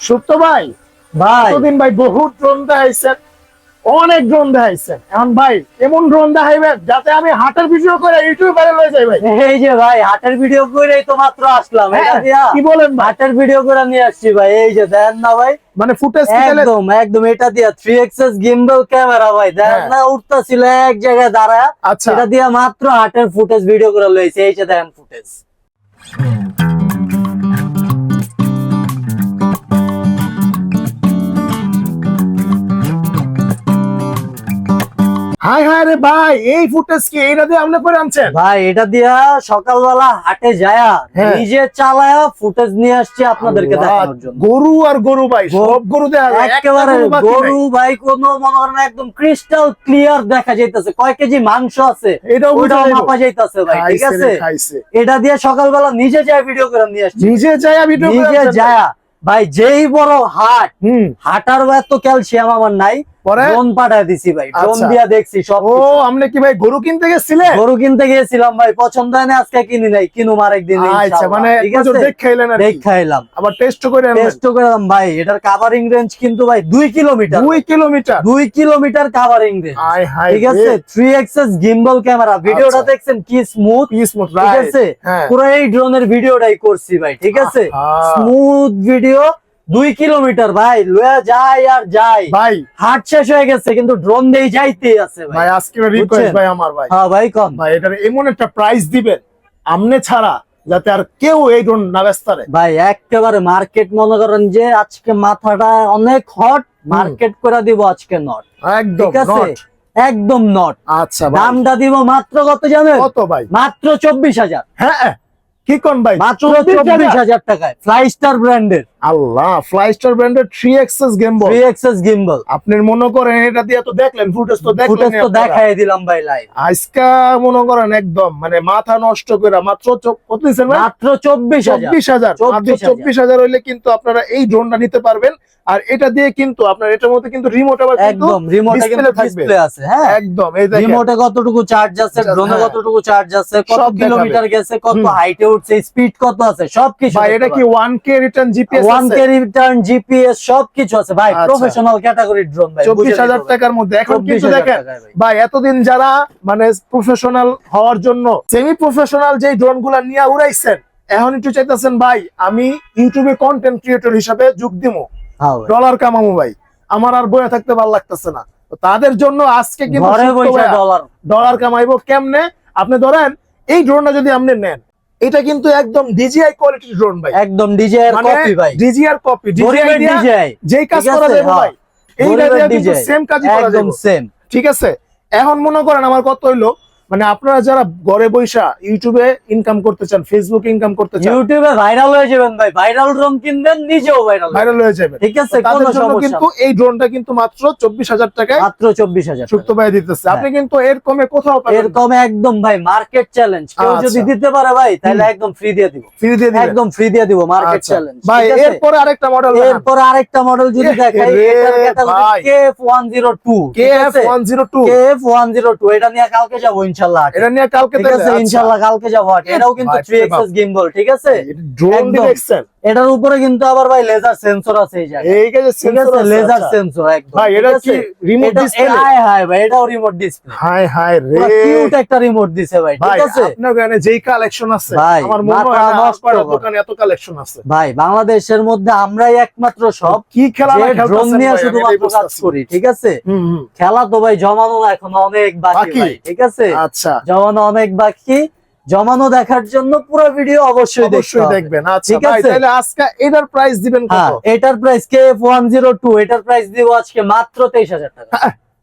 সুপ্ত ভাই ভাই। এতদিন ভাই বহুত ড্রোন দেখাইছেন অনেক ড্রোন দেখাইছেন। এখন ভাই এমন ড্রোন দেখাইবেন যাতে আমি হাটের ভিডিও করে ইউটিউবে ভাইরাল হয়ে যাই ভাই। এই যে ভাই হাটের ভিডিও করেই তো মাত্র আসলাম হ্যাঁ, কি বলেন হাটের ভিডিও করে নিয়ে আসছি ভাই এই যে দেন না ভাই। মানে ফুটেজ একদম একদম এটা দিয়া থ্রি এক্সএস গিম্বল ক্যামেরা ভাই দেন হ্যাঁ। না উঠতেছিল এক জায়গায় দাঁড়ায় আচ্ছা। এটা দিয়া মাত্র হাটের ফুটেজ ভিডিও করে লইছে এই যে দেখেন ফুটেজ হাই হাই রে ভাই এই ফুটেজ কি? এইটা দিয়ে আপনি করে আনছেন? ভাই এটা দিয়া সকালবেলা হাটে যায়া হ্যাঁ। নিজে চালায়া ফুটেজ নিয়ে আসছি আপনাদেরকে দেখানোর জন্য। গরু আর গরু ভাই সব গরু দেখা যায় একেবারে গরু ভাই কোনো মনে করেন একদম ক্রিস্টাল ক্লিয়ার দেখা যাইতেছে। কয় কেজি মাংস আছে ওটাও মাপা যাইতেছে ভাই ঠিক আছে? এটা দিয়ে সকালবেলা নিজে যায় ভিডিও করে নিয়ে আসছি। নিজে ভিডিও নিজে যায়া। ভাই যেই বড় হাট হাটার এত ক্যালসিয়াম আমার নাই পরে? ড্রোন পাঠায় দিছি ভাই ড্রোন আচ্ছা। দিয়া দেখছি সব ও আপনি কি ভাই গরু কিনতে গরু কিনতে গিয়েছিলাম ভাই পছন্দ হয় না আজকে কিনি নাই কিনুম আরেকদিন আচ্ছা মানে ঠিক আছে? দেখ আর কি। আবার টেস্ট করে টেস্ট করলাম ভাই এটার কাভারিং রেঞ্জ কিন্তু ভাই দুই কিলোমিটার দুই কিলোমিটার কিলোমিটার কাভারিং রেঞ্জ ঠিক আছে? থ্রি এক্সএস গিম্বল ক্যামেরা ভিডিওটা। দেখছেন? কি স্মুথ ঠিক আছে? হ্যাঁ। পুরো এই ড্রোনের ভিডিওটাই করছি ভাই ঠিক আছে? স্মুথ ভিডিও দুই কিলোমিটার ভাই। লয়া যায় আর যায় ভাই। হাট শেষ হয়ে গেছে কিন্তু ড্রোন দিয়ে যাইতে আছে ভাই। ভাই আজকে রিকোয়েস্ট ভাই আমার ভাই। হ্যাঁ ভাই কম ভাই এটার এমন একটা প্রাইস দিবেন আমনে ছাড়া যাতে আর কেউ এই ড্রোন না বেস্তারে ভাই একেবারে মার্কেট মনে করেন যে আজকে মাথাটা অনেক হট মার্কেট করে দিব আজকে নট একদম ঠিক আছে? একদম নট আচ্ছা ভাই। দামটা দিব মাত্র কত জানেন? কত ভাই? মাত্র চব্বিশ হাজার। হ্যাঁ হ্যাঁ। কি কোন ভাই? মাত্র 24,000? চব্বিশ হাজার টাকায়। ফ্লাই স্টার ব্র্যান্ডের আল্লাহ ফ্লাই স্টার ব্র্যান্ডের 3 axis gimbal three axis gimbal আপনি মনে করেন এটা দিয়ে তো দেখলেন ফুটেজ তো দেখলেন ফুটেজ তো দেখাই দিলাম ভাই লাইভ আজকা মনে করেন একদম মানে মাথা নষ্ট করে মাত্র কত দিচ্ছেন ভাই? মাত্র চব্বিশ হাজার। চব্বিশ হাজার। মাত্র 24,000 হইলে কিন্তু আপনারা এই ড্রোনটা নিতে পারবেন। আর এটা দিয়ে কিন্তু আপনার এটার মধ্যে কিন্তু রিমোট আবার কিন্তু একদম রিমোটে কিন্তু ডিসপ্লে আছে হ্যাঁ। একদম এই দেখেন। রিমোটে কতটুকু চার্জ আছে ড্রোনে হ্যাঁ। কতটুকু চার্জ আছে কত কিলোমিটার গেছে কত হাইটে উঠছে স্পিড কত আছে সবকিছু ভাই এটা কি one key return GPS one return GPS সবকিছু আছে। ভাই। প্রফেশনাল ক্যাটাগরির ড্রোন ভাই টাকার মধ্যে। এখন কিন্তু দেখেন ভাই। এতদিন যারা মানে প্রফেশনাল হওয়ার জন্য সেমি প্রফেশনাল যে নিয়ে উড়াইছেন এখন একটু চাইতেছেন ভাই আমি ইউটিউবে কন্টেন্ট ক্রিয়েটর হিসাবে যোগ ডলার কামামু ভাই। আমার আর বয়ে থাকতে ভালো লাগতেছে না। তো তাদের জন্য আজকে কিন্তু ডলার ডলার কামাইবো কেমনে? আপনি ধরেন এই ড্রোনটা যদি আপনি নেন এটা কিন্তু একদম ডিজিআই কোয়ালিটির ড্রোন ভাই। একদম ডিজিআই এর মানে কপি ভাই। ডিজিআর কপি ডিজিআই যেই কাজ করা যায় যাবে হ্যাঁ। ভাই। DJI, সেম কাজই করা একদম যাবে। সেম ঠিক আছে? এখন মনে করেন আমার কত হইল? মানে আপনারা যারা ঘরে বৈশা ইউটিউবে ইনকাম করতে চান ফেসবুকে ইনকাম করতে চান ইউটিউবে ভাইরাল হয়ে যাবেন ভাই। ভাইরাল ড্রোন কিনবেন নিজেও ভাইরাল ভাইরাল হয়ে যাবে। ঠিক আছে কোনো সমস্যা কিন্তু এই ড্রোনটা কিন্তু মাত্র চব্বিশ হাজার টাকায় মাত্র চব্বিশ হাজার সুক্ত ভাই দিতেছে। আপনি কিন্তু এর কমে কোথাও পাবেন এরকম একদম ভাই মার্কেট চ্যালেঞ্জ কেউ আচ্ছা। যদি দিতে পারে ভাই তাহলে। একদম ফ্রি দিয়ে দিব। ফ্রি দিয়ে দিবেন। একদম ফ্রি দিয়ে দিব মার্কেট। চ্যালেঞ্জ ভাই এরপরে আরেকটা মডেল এরপর আরেকটা মডেল যদি দেখাই এটার ক্যাটাগরি ভাই। KF102 কে ওয়ান জিরো টু KF102 এটা নিয়ে কালকে যাব ইনশাআল্লাহ এটা নিয়ে কালকে ঠিক আছে ইনশাআল্লাহ কালকে যাব। এটাও কিন্তু 3 এক্সএস গিম্বল ঠিক আছে? ড্রোন দিয়ে দেখছেন এটার উপরে কিন্তু আবার ভাই লেজার সেন্সর আছে এই জায়গায়। এই ঠিক আছে? লেজার সেন্সর একদম। ভাই এটা কি রিমোট ডিসপ্লে হাই হাই ভাই এটাও রিমোট ডিসপ্লে হাই হাই রে। কিউট একটা রিমোট দিছে ভাই ভাই ঠিক আছে? আপনার ওখানে যেই কালেকশন আছে ভাই, আমার মনে হয় না আপনার দোকানে এত কালেকশন আছে। ভাই বাংলাদেশের মধ্যে আমরাই একমাত্র সব কি খেলা না ড্রোন নিয়ে ভাই, শুধুমাত্র কাজ করি ঠিক আছে? খেলা তো ভাই জমানো এখন অনেক বাকি বাকি। ভাই ঠিক আছে? আচ্ছা। জমানো অনেক বাকি। জমানো দেখার জন্য পুরো ভিডিও অবশ্যই অবশ্যই দেখবেন। আচ্ছা ভাই তাহলে আজকে এটার প্রাইস দিবেন কত? হ্যাঁ এটার প্রাইস কে এফ ওয়ান জিরো টু এটার প্রাইস দিব আজকে মাত্র তেইশ হাজার টাকা।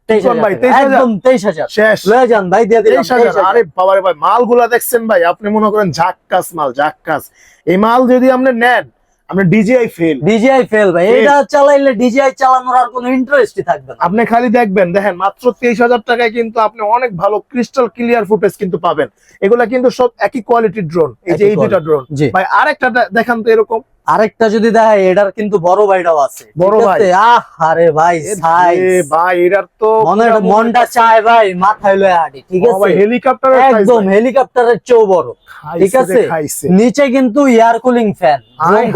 মালগুলা ভাই, হাজার টাকা। 23,000? একদম তেইশ হাজার। শেষ। লয়ে যান ভাই দিয়ে দিলাম। হাজার। 23,000 আরে বাবারে ভাই মালগুলা দেখছেন ভাই আপনি মনে করেন ঝাক্কাস মাল ঝাক্কাস। এই মাল যদি আপনি নেন আপনি ডিজিআই ফেল ডিজিআই ফেল ভাই। এটা চালাইলে ডিজিআই চালানোর আর কোনো ইন্টারেস্টই থাকবে না। আপনি খালি দেখবেন দেখেন মাত্র তেইশ হাজার টাকায় কিন্তু আপনি অনেক ভালো ক্রিস্টাল ক্লিয়ার ফুটেজ কিন্তু পাবেন। এগুলা কিন্তু সব একই কোয়ালিটির ড্রোন এই যে এই দুটা ড্রোন ভাই আরেকটা দেখান তো এরকম। আরেকটা যদি দেখাই এটার কিন্তু বড় ভাইটাও আছে। বড় ভাই। আহ আরে ভাই ভাই এটার তো মনে মনটা চায় ভাই মাথায় লয়ে আটি ঠিক আছে? হেলিকপ্টারের একদম হেলিকপ্টারের চেয়েও বড়। ঠিক আছে? নিচে কিন্তু এয়ার কুলিং ফ্যান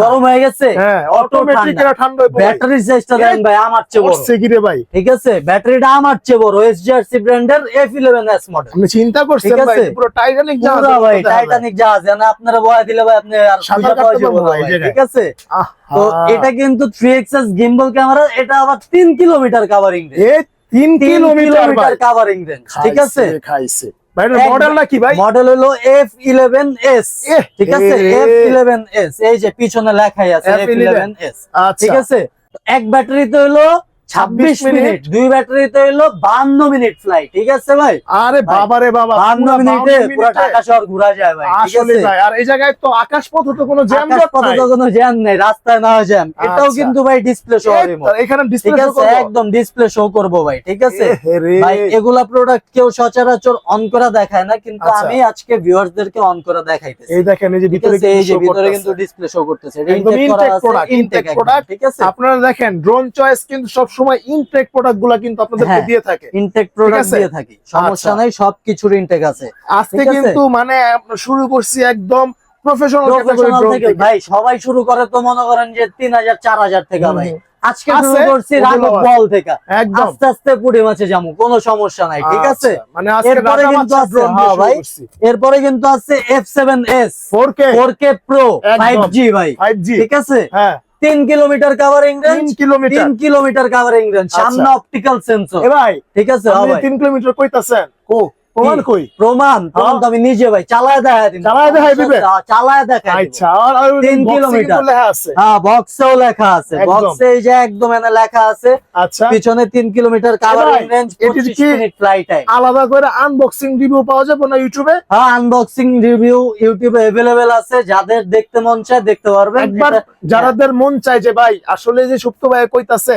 গরম হয়ে গেছে হ্যাঁ অটোমেটিক ঠান্ডা। হয়ে ব্যাটারি সাইজটা দেখেন ভাই আমার চেয়ে বড়। রে ভাই? ঠিক আছে? ব্যাটারিটা আমার চেয়ে বড় এসজিআরসি ব্র্যান্ডের এফ ইলেভেন এস মডেল আপনি চিন্তা করছেন ভাই আছে। পুরো টাইটানিক পুরা ভাই টাইটানিক জাহাজ জানা আপনারা বয়া দিলে ভাই আপনি আর পাওয়া যাবে ঠিক আছে তো এটা কিন্তু থ্রি এক্সএস গিম্বল ক্যামেরা এটা আবার তিন কিলোমিটার কাভারিং রেঞ্জ এ 3 তিন কিলোমিটার কাভারিং রেঞ্জ ঠিক আছে? খাইছে, খাইছে ভাই মডেল নাকি ভাই? মডেল হলো এফ ইলেভেন এস এহ, ঠিক আছে? এ, এফ ইলেভেন এস এই যে পিছনে লেখাই আছে এফ ইলেভেন এস আচ্ছা ঠিক আছে? এক ব্যাটারিতে হলো ছাব্বিশ মিনিট। দুই ব্যাটারিতে হলো বান্ন মিনিট ফ্লাইট ঠিক আছে ভাই? আরে বাবা রে বাবা বান্ন মিনিটে পুরো ঢাকা শহর ঘোরা যায় ভাই আসলে ভাই আর এই জায়গায় তো আকাশ পথে তো কোনো জ্যাম আকাশ পথে তো কোনো জ্যাম নেই রাস্তায় না জ্যাম এটাও আচ্ছা। কিন্তু ভাই ডিসপ্লে শো হবে এখানে ডিসপ্লে আছে একদম ডিসপ্লে শো করব ভাই ঠিক আছে? ভাই এগুলা প্রোডাক্ট কেউ সচরাচর অন করা দেখায় না কিন্তু আচ্ছা। আমি আজকে ভিউয়ারদেরকে অন করা দেখাইতেছি। এই দেখেন এই যে ভিতরে এই যে ভিতরে কিন্তু ডিসপ্লে শো করতেছে এটা intake intake একদম, product। ঠিক আছে? আপনারা দেখেন ড্রোন চয়েস কিন্তু সব সময় ইনটেক প্রোডাক্টগুলা কিন্তু আপনাদেরকে হ্যাঁ। দিয়ে থাকে। ইনটেক প্রোডাক্ট দিয়ে থাকি। সমস্যা আচ্ছা। নাই সবকিছুর ইনটেক আছে। আজকে কিন্তু মানে শুরু করছি একদম প্রফেশনাল থেকে। ভাই সবাই শুরু করে তো মনে করেন যে তিন হাজার চার হাজার থেকে ভাই। আজকে শুরু করছি আছে। বল থেকে। একদম। আস্তে আস্তে পুড়ে মাছে যাব কোনো সমস্যা নাই ঠিক আছে? আচ্ছা, মানে আজকে এরপরে রাজা কিন্তু আছে, ড্রোন হ্যাঁ ভাই। এরপরে কিন্তু আছে F seven S 4K four K pro five G ভাই। 5G ঠিক আছে? হ্যাঁ। তিন কিলোমিটার কাভারিং 3 রেঞ্জ কিলোমিটার তিন কিলোমিটার কাভারিং রেঞ্জ আচ্ছা। সামনে অপটিক্যাল সেন্সর ভাই ঠিক আছে তিন ভাই। 3 কিলোমিটার কইতাছেন কো প্রমাণ কই? প্রমাণ প্রমাণ আমি নিজে ভাই চালায় দেখাই দিন চালায় দিবে? চালায় দেখাই আচ্ছা আর আর ওই তিন boxing কিলোমিটার। লেখা আছে। হ্যাঁ বক্সেও লেখা আছে। বক্সে এই যে একদম এনে লেখা আছে। আচ্ছা। পিছনে তিন কিলোমিটার কাভারিং রেঞ্জ এটির পঁচিশ কি- মিনিট ফ্লাইট টাইম আলাদা করে আনবক্সিং রিভিউ পাওয়া যাবে না ইউটিউবে হ্যাঁ আনবক্সিং রিভিউ ইউটিউবে অ্যাভেলেবেল আছে। যাদের দেখতে মন চায় দেখতে পারবেন। একবার যারাদের মন চায় যে ভাই আসলে যে সুপ্ত ভাই কইতাছে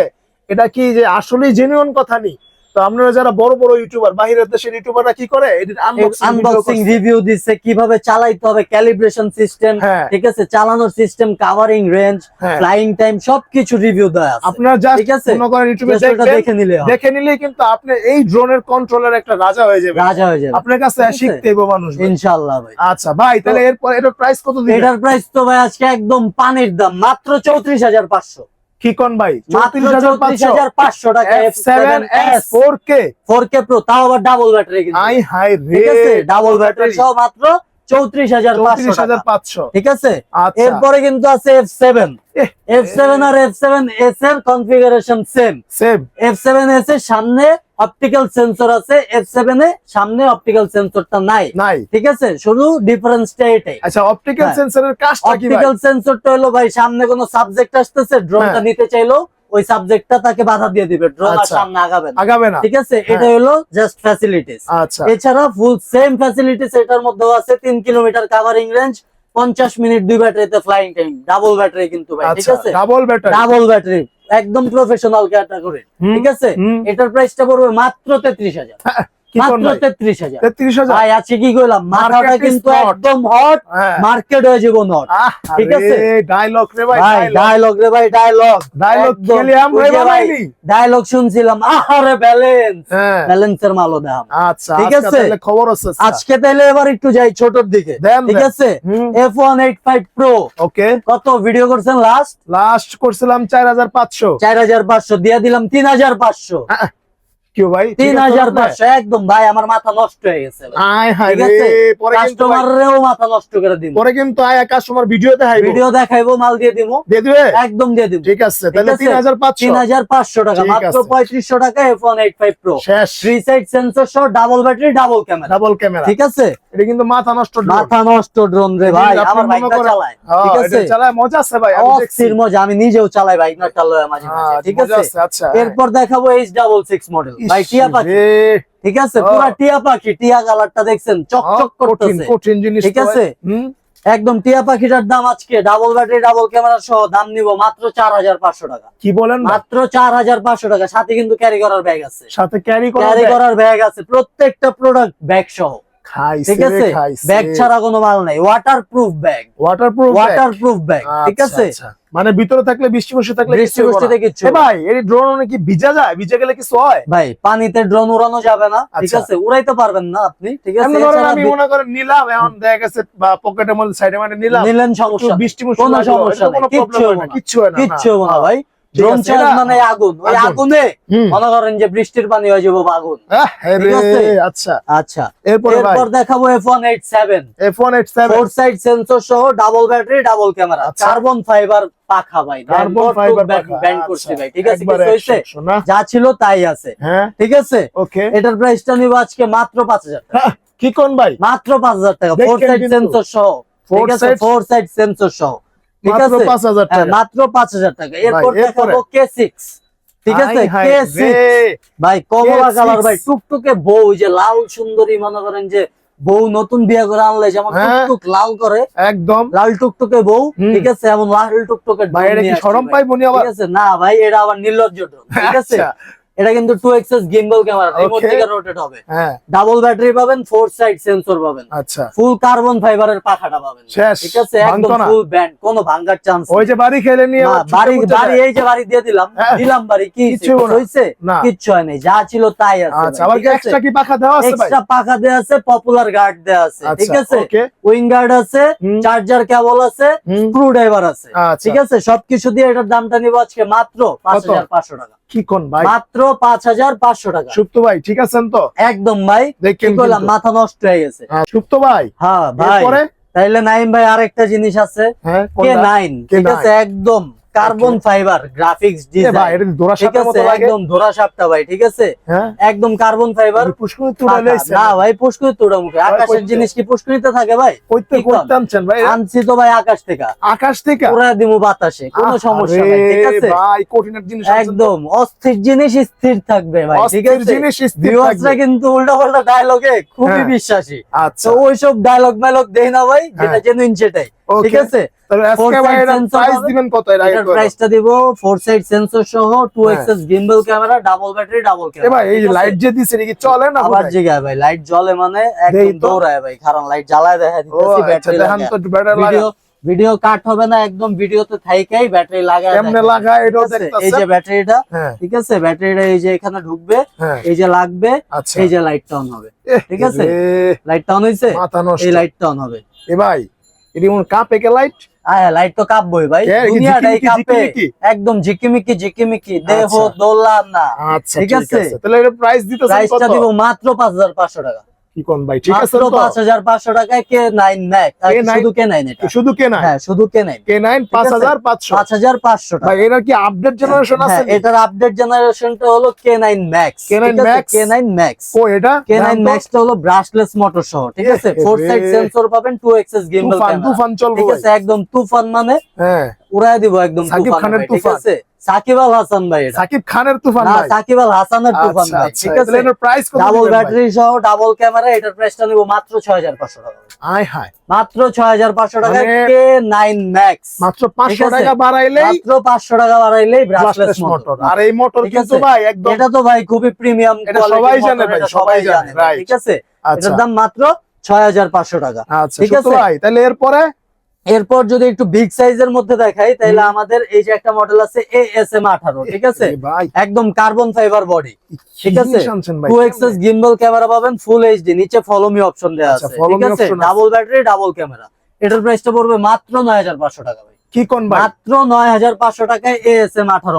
এটা কি যে আসলে জেনুইন কথা নি? তো আপনারা যারা বড় বড় ইউটিউবার বাহিরের দেশের ইউটিউবাররা কি করে? আনবক্সিং আনবক্সিং রিভিউ দিচ্ছে কীভাবে চালাইতে হবে ক্যালিব্রেশন সিস্টেম হ্যাঁ। ঠিক আছে? চালানোর system covering range flying time সবকিছু রিভিউ আপনারা জাস্ট ঠিক আছে? ইউটিউবে দেখে নিলে দেখে নিলেই কিন্তু আপনি এই ড্রোনের কন্ট্রোলের একটা রাজা হয়ে যাবে রাজা হয়ে যাবে আপনার কাছে ঠিক শিখতে হবে মানুষ ভাই। ইনশাআল্লাহ ভাই। আচ্ছা ভাই তাহলে এরপর এটার প্রাইস কত দিবেন? এটার প্রাইস তো ভাই আজকে একদম পানির দাম মাত্র চৌত্রিশ হাজার পাঁচশো। কি কোন ভাই চৌত্রিশ 34500 হাজার পাঁচশো টাকা F7S 4K ফোর কে তাও আবার ডাবল ব্যাটারি কিন্তু। আই হাই রে। ঠিক আছে? ডাবল ব্যাটারি সহ মাত্র চৌত্রিশ হাজার পাঁচশো টাকা। 34500 ঠিক আছে? আচ্ছা। এরপরে কিন্তু আছে এফ সেভেন এহ, এফ সেভেন আর এফ সেভেন এস এর configuration same same F seven S এর সামনে অপটিক্যাল সেন্সর আছে এফ সেভেন এ সামনে অপটিক্যাল সেন্সরটা নাই। নাই। ঠিক আছে? শুধু ডিফারেন্সটা এটাই। আচ্ছা অপটিক্যাল হ্যাঁ। সেন্সরের কাজটা কি অপটিক্যাল সেন্সরটা হলো ভাই সামনে কোনো সাবজেক্ট আসতেছে ড্রোনটা হ্যাঁ। নিতে চাইলো ওই সাবজেক্টটা তাকে বাধা দিয়ে দিবে ড্রোন আর আচ্ছা। সামনে আগাবে না। আগাবে না। ঠিক আছে? এটা হলো জাস্ট ফ্যাসিলিটিস আচ্ছা। এছাড়া ফুল সেম ফ্যাসিলিটিস এটার মধ্যেও আছে তিন কিলোমিটার কাভারিং রেঞ্জ পঞ্চাশ মিনিট দুই ব্যাটারিতে ফ্লাইং টাইম ডাবল ব্যাটারি কিন্তু ভাই ঠিক আচ্ছা আছে? ডাবল ব্যাটারি ডাবল ব্যাটারি একদম প্রফেশনাল ক্যাটাগরি ঠিক আছে? এটার প্রাইসটা পড়বে মাত্র তেত্রিশ হাজার। কি কোন মাত্র ভাই? তেত্রিশ হাজার। 33000 ভাই আজকে কি কইলাম মাথাটা Market is কিন্তু hot. একদম হট মার্কেট হয়ে যাব নট ঠিক আছে? ডায়লগ রে ভাই ডায়লগ রে ভাই ডায়লগ শুনছিলাম। আরে ব্যালেন্স ব্যালেন্সের মালও দেখাম আচ্ছা ঠিক আছে? তাহলে খবর আছে আজকে তাইলে এবার একটু যাই ছোটর দিকে। ঠিক আছে? F one eight five pro okay. কত ভিডিও করছেন লাস্ট লাস্ট করছিলাম 4500 চার হাজার পাঁচশো। দিয়ে দিলাম তিন হাজার পাঁচশো। কি ভাই? তিন হাজার পাঁচশো একদম ভাই আমার মাথা নষ্ট হয়ে গেছে। ভাই। আয় মাথা নষ্ট করে দিব। পরে কিন্তু কাস্টমার ভিডিও দেখাইবো। ভিডিও দেখাইবো মাল দিয়ে দিব। দিয়ে দিবে? একদম দিয়ে দিব। ঠিক আছে তাহলে হাজার 3500 তিন হাজার পাঁচশো টাকা মাত্র আছে। পঁয়ত্রিশশো টাকা F one eight five pro শেষ। থ্রি সাইড সেন্সর সহ double battery double camera double camera ঠিক আছে? এটা কিন্তু মাথা নষ্ট। মাথা নষ্ট ড্রোন রে ভাই আমার বাইকটা চালায়। হ্যাঁ, ঠিক আছে? চালায় মজা আছে ভাই আমি দেখছি। মজা আমি নিজেও চালাই বাইক না চালায় মাঝে মাঝে হ্যাঁ, ঠিক আছে? আচ্ছা। এরপর দেখাবো এইচ ডাবল সিক্স মডেল ভাই টিয়া পাখি। ঠিক আছে? ও। পুরা টিয়া পাখি টিয়া কালারটা দেখছেন? চকচক করতেছে। কঠিন জিনিস ঠিক আছে? একদম টিয়া পাখিটার দাম আজকে ডাবল ব্যাটারি ডাবল ক্যামেরা সহ দাম নিব মাত্র চার হাজার পাঁচশো টাকা। কি বলেন মাত্র চার হাজার পাঁচশো টাকা। সাথে কিন্তু ক্যারি করার ব্যাগ আছে। সাথে ক্যারি করার ব্যাগ আছে। প্রত্যেকটা প্রোডাক্ট ব্যাগ সহ। ঠিক আছে? ব্যাগ ছাড়া কোনো মাল নাই। Water proof bag waterproof water proof bag ঠিক আছে? মানে ভিতরে থাকলে বৃষ্টি বৃষ্টি থাকলে বৃষ্টি বৃষ্টিতে না। ভাই এই ড্রোন ভিজা যায়? ভিজে গেলে কিছু হয়? ভাই পানিতে ড্রোন উড়ানো যাবে না ঠিক আচ্ছা। আছে? উড়াইতে পারবেন না আপনি ঠিক আছে? আমি মনে করেন নিলাম এখন দেখা গেছে বা পকেটের মধ্যে সাইডে মানে নিলাম। নিলেন সমস্যা। বৃষ্টি কোনো সমস্যা কোনো কিচ্ছু হয় না, না। কিচ্ছু হয় না কিচ্ছু হবে না না। ভাই। ড্রোন চার্জ মানে আগুন ওই আগুনে। মনে করেন যে বৃষ্টির পানি হয়ে যাব আগুন? আচ্ছা। আচ্ছা। এরপরে এরপর দেখাবো F one eight seven F1 H7 four side sensor সহ ডাবল ব্যাটারি ডাবল ক্যামেরা আচ্ছা। কার্বন ফাইবার পাখা ভাই কার্বন ফাইবার ব্যান্ড করছি ভাই ঠিক আছে? কিছু হয়েছে? 100 না? যা ছিল তাই আছে। হ্যাঁ। ঠিক আছে? ওকে। এটার প্রাইসটা নিব আজকে মাত্র পাঁচ হাজার টাকা। কি কোন ভাই? মাত্র পাঁচ হাজার টাকা। ফোর সাইড সেন্সর সহ। Four ঠিক আছে? ফোর সাইড সেন্সর সহ। ঠিক মাত্র আছে? 5000 হ্যাঁ, টাকা। মাত্র পাঁচ হাজার টাকা। এরপর? দেখাবো কে সিক্স ঠিক আছে? হাই, হাই কে সিক্স ভাই কমলা কালার ভাই টুকটুকে বউ যে লাল সুন্দরী মনে করেন যে বউ নতুন বিয়ে করে আনলে যেমন হ্যাঁ। টুকটুক লাল করে একদম। লাল টুকটুকে বউ ঠিক আছে? এমন লাল টুকটুকে এটা কি শরম পাইবো আবার? ঠিক আছে? না ভাই এটা আবার নির্লজ্জ ঠিক আছে? আচ্ছা এটা কিন্তু two axis gimbal camera remote. থেকে রোটেট হবে। হ্যাঁ। ডাবল ব্যাটারি পাবেন ফোর সাইড সেন্সর পাবেন। আচ্ছা। ফুল কার্বন ফাইবারের পাখাটা পাবেন। ঠিক আছে? একদম ফুল ব্যান্ড কোনো ভাঙার চান্স ওই যে বাড়ি খেলে নিয়ে বাড়ি বাড়ি এই যে বাড়ি দিয়ে দিলাম হ্যাঁ। দিলাম বাড়ি কি কিছু না। কিচ্ছু হয় নাই যা ছিল তাই আছে আচ্ছা আবার ঠিক আছে? এক্সট্রা কি পাখা দেওয়া আছে ভাই? এক্সট্রা পাখা দেয়া আছে পপুলার গার্ড দেয়া আছে ঠিক আচ্ছা আছে? ওকে উইং গার্ড আছে চার্জার কেবল আছে। স্ক্রু ড্রাইভার আছে আচ্ছা। ঠিক আছে? সবকিছু দিয়ে এটার দামটা নিব আজকে মাত্র পাঁচ হাজার পাঁচশো টাকা। কি কোন ভাই? মাত্র পাঁচ হাজার পাঁচশো টাকা। সুপ্ত ভাই ঠিক আছেন তো? একদম ভাই দেখেন। মাথা নষ্ট হয়ে গেছে। হ্যাঁ, সুপ্ত ভাই হ্যাঁ ভাই। তাইলে নাইম ভাই আরেকটা জিনিস আছে। হ্যাঁ কে নাইন? K9 ঠিক আছে একদম। কার্বন ফাইবার গ্রাফিক্স ডিজাইন একদম ধরা সাপটা ভাই ঠিক আছে? হ্যাঁ? একদম কার্বন ফাইবার না ভাই। পুষ্করিত তোড়া মুখে। আকাশের জিনিস কি পুষ্করিতে থাকে ভাই? আনছি তো ভাই আকাশ থেকে। আকাশ থেকে? পুরা দিমু বাতাসে কোনো সমস্যা নাই ঠিক আছে? ভাই কঠিনের জিনিস একদম অস্থির জিনিস স্থির থাকবে ভাই ঠিক আছে? জিনিস স্থির থাকবে। কিন্তু উল্টা পাল্টা ডায়লগে খুবই হ্যাঁ। বিশ্বাসী। আচ্ছা। ওইসব ডায়লগ মাইলগ দেই না ভাই যেটা হ্যাঁ। জেনুইন সেটাই। ঠিক আছে। প্রাইসটা দিব ফোর সাইড সেন্সর সহ two. Axis gimbal camera double battery double camera ভাই এই লাইট যে দিছে এটা কি চলে না আবার? ভাই লাইট জ্বলে মানে একদম তো। দৌড়ায় ভাই কারণ লাইট জ্বালায় দেখা দিতেছি আচ্ছা ব্যাটারি দেখান তো একটু লাগা ভিডিও কাট হবে না একদম ভিডিওতে থাইকাই ব্যাটারি লাগায় কেমনে দেখেন। লাগা এটাও ঠিক এই যে ব্যাটারিটা ঠিক আছে? ব্যাটারিটা এই যে এখানে ঢুকবে হ্যাঁ। এই যে লাগবে আচ্ছা। এই যে লাইটটা অন হবে। ঠিক আছে? রে, লাইটটা অন হইছে? নষ্ট এই লাইটটা অন হবে। এ ভাই এটি কাপে কে লাইট আয় লাইট তো কাঁপবই ভাই। দুনিয়াটাই একদম ঝিকিমিকি ঝিকিমিকি। দেহ দোলা না। আচ্ছা ঠিক আছে? তাহলে এর প্রাইস দিতেছেন প্রাইসটা কত? দিব মাত্র পাঁচ হাজার পাঁচশো টাকা। কি কোন ভাই ঠিক আছে মাত্র তো? পাঁচ হাজার পাঁচশো টাকায় কে নাইন ম্যাক? K9 শুধু কে নাইন এটা? শুধু কে নাই হ্যাঁ শুধু কে নাইন। K nine? পাঁচ হাজার পাঁচশো। পাঁচ হাজার পাঁচশো টাকা। ভাই এটার কি আপডেট জেনারেশন আছে হ্যাঁ, এটার আপডেট জেনারেশনটা হলো K nine max. K9 Max? K nine max. ও এটা? কে নাইন দাম তো ম্যাক্সটা হলো ব্রাশলেস মোটর সহ ঠিক আছে? ফোর। সাইড সেন্সর পাবেন টু এক্সএস গিম্বল ক্যামেরা তুফান চলবো ঠিক আছে? একদম তুফান মানে হ্যাঁ। উড়ায় দিব একদম সাকিব খানের তুফান। সাকিব আল হাসান ভাই সাকিব খানের তুফান না সাকিব আল হাসানের তুফান আচ্ছা ভাই আচ্ছা ঠিক আছে? এটার প্রাইস কত ডাবল ব্যাটারি সহ ডাবল ক্যামেরা এটার প্রাইসটা নিব মাত্র ছয় হাজার পাঁচশো টাকা। আয় হায়। মাত্র ছয় হাজার পাঁচশো মানে- কে নাইন ম্যাক্স মাত্র পাঁচশো আছে? টাকা বাড়াইলেই মাত্র পাঁচশো টাকা বাড়াইলেই ব্রাশলেস মোটর আর এই মোটর কিন্তু? ভাই একদম এটা তো ভাই খুবই প্রিমিয়াম এটা সবাই জানে ভাই, সবাই জানে, ঠিক আছে? আচ্ছা। এটার দাম মাত্র ছয় হাজার পাঁচশো টাকা। আচ্ছা ঠিক ঠিক আছে? ভাই তাহলে এরপরে? এরপর যদি একটু বিগ সাইজের মধ্যে দেখাই তাহলে আমাদের এই যে একটা মডেল আছে এ এস এম আঠারো ঠিক আছে? একদম কার্বন ফাইবার বডি ঠিক আছে? টু এক্সেস গিম্বল ক্যামেরা পাবেন ফুল এইচডি নিচে ফলোমি অপশন দেওয়া আছে ঠিক আছে? আছে। ডাবল ব্যাটারি ডাবল ক্যামেরা এটার প্রাইসটা পড়বে মাত্র নয় হাজার পাঁচশো টাকা ভাই। কি কোন মাত্র নয় হাজার পাঁচশো টাকায়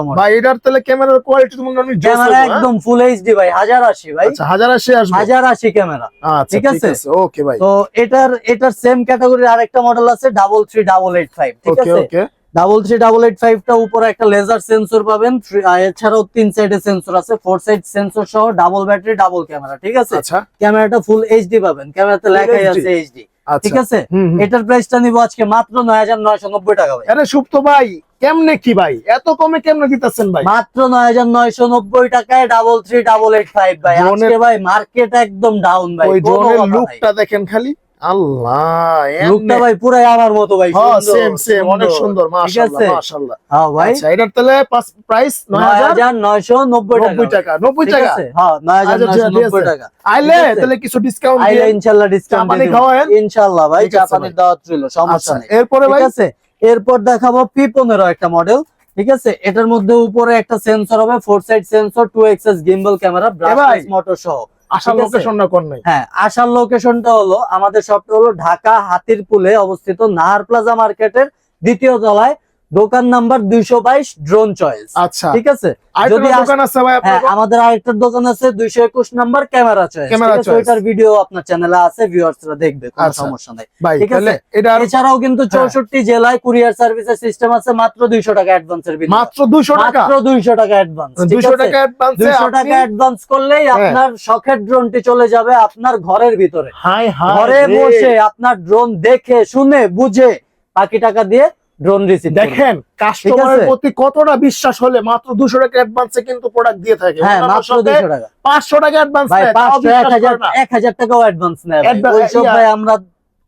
মডেল ভাই এটার তাহলে ক্যামেরার কোয়ালিটি তো মনে হয় ক্যামেরা একদম ফুল এইচডি ভাই হাজার আশি হ্যাঁ? ভাই। আচ্ছা আসবে। ক্যামেরা ঠিক ঠিক আছে? আছে ওকে ভাই। তো এটার এটার সেম ক্যাটাগরির আরেকটা মডেল আছে double three double eight five ঠিক ওকে আছে? Okay double three double eight ফাইভটা উপরে একটা লেজার সেন্সর পাবেন এছাড়াও তিন সাইডে সেন্সর আছে ফোর সাইড সেন্সর সহ ডাবল ব্যাটারি ডাবল ক্যামেরা ঠিক আছে? ক্যামেরাটা ফুল এইচডি পাবেন ক্যামেরাতে লেখাই আছে এইচডি ঠিক আচ্ছা আছে এটার প্রাইসটা নিব আজকে মাত্র নয় হাজার নয়শো নব্বই টাকা ভাই। আরে সুপ্ত ভাই কেমনে কি ভাই? এত কমে কেমনে দিতেছেন ভাই? মাত্র নয় হাজার নয়শো নব্বই টাকায় double three double eight five ভাই। আজকে ভাই মার্কেট একদম ডাউন ভাই। লুকটা দেখেন খালি। আল্লাহ লুকটা ভাই পুরাই আমার মতো ভাই হ্যাঁ সেম সেম অনেক সুন্দর। মাশাআল্লাহ মাশাআল্লাহ। হ্যাঁ ভাই। আচ্ছা এটার তাহলে প্রাইস নয় 9000 হাজার নয়শো নব্বই নব্বই টাকা টাকা নব্বই ঠিক টাকা? হ্যাঁ নয় হাজার আচ্ছা, নয়শো ঠিক নব্বই আছে। টাকা। আইলে তাহলে কিছু ডিসকাউন্ট আইলে দিয়ে ডিসকাউন্ট পানি খাওয়ায়েন? ইনশাল্লাহ ভাই চা পানির দাওয়াত রইল সমস্যা আচ্ছা নেই। এরপরে ভাই? ঠিক আছে? এরপর দেখাবো পি পনেরো একটা মডেল ঠিক আছে? এটার মধ্যে উপরে একটা সেন্সর হবে four side sensor two axis gimbal camera brushless motor সহ। আসার? লোকেশনটা কোন নাই হ্যাঁ আসার লোকেশনটা হলো আমাদের শপটা হলো ঢাকা হাতিরপুলে অবস্থিত নাহার প্লাজা মার্কেটের দ্বিতীয় তলায় দোকান নাম্বার দুইশো বাইশ ড্রোন চয়েস আচ্ছা। ঠিক আছে? যদি দোকান আছে ভাই হ্যাঁ আমাদের আরেকটা দোকান আছে দুইশো একুশ নাম্বার ক্যামেরা চয়েস ওইটার ভিডিও আপনার চ্যানেলে আছে ভিউয়ার্সরা দেখবে কোনো আচ্ছা। সমস্যা নেই। ঠিক আছে? এছাড়াও কিন্তু হ্যাঁ। চৌষট্টি জেলায় কুরিয়ার সার্ভিসের সিস্টেম আছে মাত্র দুইশো টাকা অ্যাডভান্সের বিল মাত্র 200 টাকা? মাত্র দুইশো টাকা অ্যাডভান্স 200 টাকা অ্যাডভান্সে দুইশো টাকা অ্যাডভান্স করলেই হ্যাঁ। আপনার শখের ড্রোনটি চলে যাবে আপনার ঘরের ভিতরে। হাই হাই ঘরে বসে আপনার ড্রোন দেখে শুনে বুঝে বাকি টাকা দিয়ে ড্রোন রিসিভ দেখেন কাস্টমারের প্রতি কতটা বিশ্বাস হলে মাত্র 200 টাকা অ্যাডভান্সে কিন্তু প্রোডাক্ট দিয়ে থাকে। হ্যাঁ মাত্র শপে দুইশো টাকা। 500 টাকা অ্যাডভান্স ভাই নেয় তাও পাঁচশো এক বিশ্বাস হাজার করে না। এক হাজার টাকাও অ্যাডভান্স নেয় ভাই। Advance- ওইসব ভাই আমরা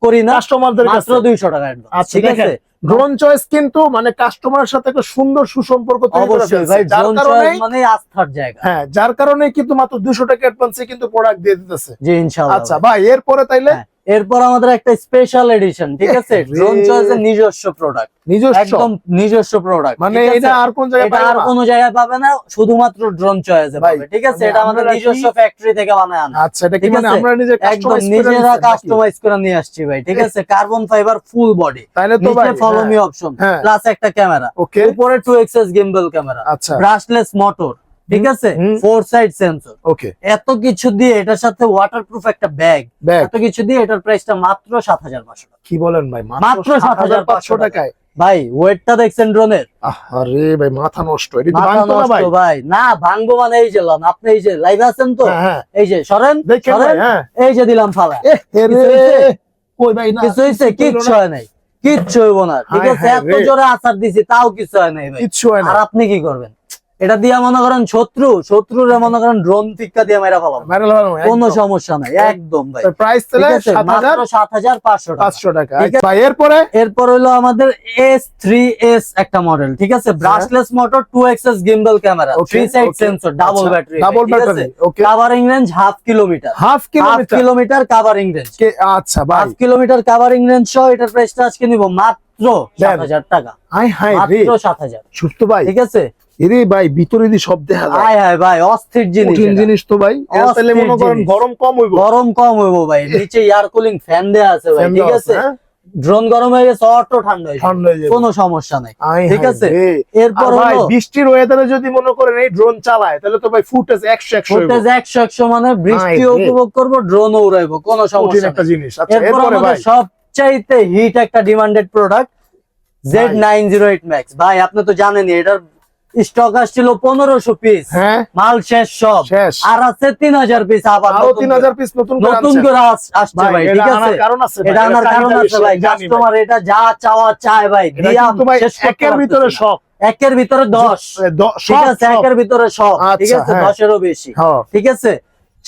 করি না। কাস্টমারদের কাছে মাত্র কাছে। দুইশো টাকা অ্যাডভান্স আচ্ছা, ঠিক আছে? ড্রোন চয়েস কিন্তু মানে কাস্টমারের সাথে একটা সুন্দর সুসম্পর্ক তৈরি করে অবশ্যই ভাই ড্রোন চয়েস মানে আস্থার জায়গা। হ্যাঁ যার কারণে কিন্তু মাত্র 200 টাকা অ্যাডভান্সে কিন্তু প্রোডাক্ট দিয়ে দিতেছে। জি ইনশাআল্লাহ আচ্ছা ভাই। ভাই এরপরে তাইলে হ্যাঁ, এরপর আমাদের একটা স্পেশাল এডিশন ঠিক আছে। ড্রোন চয়েসের নিজস্ব প্রোডাক্ট নিজস্ব? একদম নিজস্ব প্রোডাক্ট মানে এটা আর কোন জায়গায় এটা আর? কোনো জায়গায় পাবে না শুধুমাত্র ড্রোন চয়েসে পাবে ঠিক আছে? মানে এটা আমাদের নিজস্ব ফ্যাক্টরি থেকে বানায় আনা। আচ্ছা এটা কি মানে? আমরা নিজে একদম নিজেরা কাস্টমাইজ করে নিয়ে আসছি ভাই ঠিক আছে? কার্বন ফাইবার ফুল বডি তাইলে তো ভাই ফলো মি অপশন। প্লাস একটা ক্যামেরা ওকে উপরে টু এক্সএস গিম্বল ক্যামেরা আচ্ছা। ব্রাশলেস মোটর ঠিক আছে? ফোর সাইড সেন্সর ওকে এত কিছু দিয়ে এটার সাথে ওয়াটারপ্রুফ একটা ব্যাগ এত কিছু দিয়ে এটার প্রাইসটা মাত্র সাত হাজার পাঁচশো টাকা। কি বলেন ভাই? মাত্র 7500 টাকায়। টাকায়? ভাই ওয়েটটা দেখছেন ড্রোনের আরে ভাই মাথা নষ্ট। এটা ভাঙতো না ভাই? ভাই। না ভাঙবো মানে এই যে লন আপনি এই যে লাইভ আছেন তো? হ্যাঁ হ্যাঁ। এই যে সরেন সরেন। হ্যাঁ। এই যে দিলাম ফালা। হইছে? কই ভাই না কিছু কিছু কিচ্ছু হয় নাই। কিচ্ছু হইব না। ঠিক আছে এত জোরে আচার দিছি তাও কিছু হয় নাই ভাই। কিচ্ছু হয় না আর আপনি কি করবেন? এটা দিয়ে মনে করেন শত্রু শত্রুরে মনে করেন ড্রোন টিক্কা দিয়ে মেরা ফেলাম কোনো সমস্যা নাই একদম ভাই। প্রাইস ঠিক তাহলে আছে? মাত্র সাত হাজার পাঁচশো টাকা। 500 টাকা। ঠিক আছে। ভাই এরপরে? এরপর হলো আমাদের এস থ্রি এস একটা মডেল ঠিক আছে? Brushless motor two axis gimbal camera three side sensor double battery double battery covering range half kilometre half kilometre covering range আচ্ছা হাফ কিলোমিটার কাভারিং রেঞ্জ সহ এটার প্রাইসটা আজকে নিব মাত্র সাত হাজার টাকা। হাই হাই মাত্র সাত হাজার। সুস্থ ভাই। ঠিক আছে? এরে ভাই ভিতরে দি সব দেখা যায়। আয় হায় ভাই অস্থির জিনিস কঠিন জিনিস তো ভাই। এর মনে করেন গরম কম হইব। গরম কম হইব ভাই। নিচে এয়ার কুলিং ফ্যান দেয়া আছে ভাই ঠিক আছে? হ্যাঁ? ড্রোন গরম হয়ে গেছে অটো ঠান্ডা হয়ে যাবে। কোনো সমস্যা নাই। ঠিক আছে? এরপর ভাই বৃষ্টির ওয়েদারে যদি মনে করেন এই ড্রোন চালায় তাহলে তো ভাই ফুটেজ একশো একশো ফুটেজ একশো একশো মানে বৃষ্টিও উপভোগ করব ড্রোনও উড়াইবো কোনো সমস্যা একটা জিনিস। আচ্ছা এরপর ভাই। সবচাইতে হিট একটা demanded product Z nine zero eight max ভাই আপনি তো জানেনই এটার স্টক আসছিল পনেরোশো পিস হ্যাঁ। মাল শেষ সব। আর আছে তিন হাজার পিস আবার তিন। হাজার পিস নতুন করে নতুন করে আসছে ভাই ঠিক আছে? কারণ আছে এটা আনার কারণ আছে ভাই কাস্টমার এটা যা চাওয়া চায় ভাই দিয়া শেষ একের ভিতরে সব। একের ভিতরে দশ। ঠিক আছে একের ভিতরে সব। ঠিক আচ্ছা, আছে হ্যাঁ। দশেরও বেশি। হ্যাঁ, ঠিক আছে?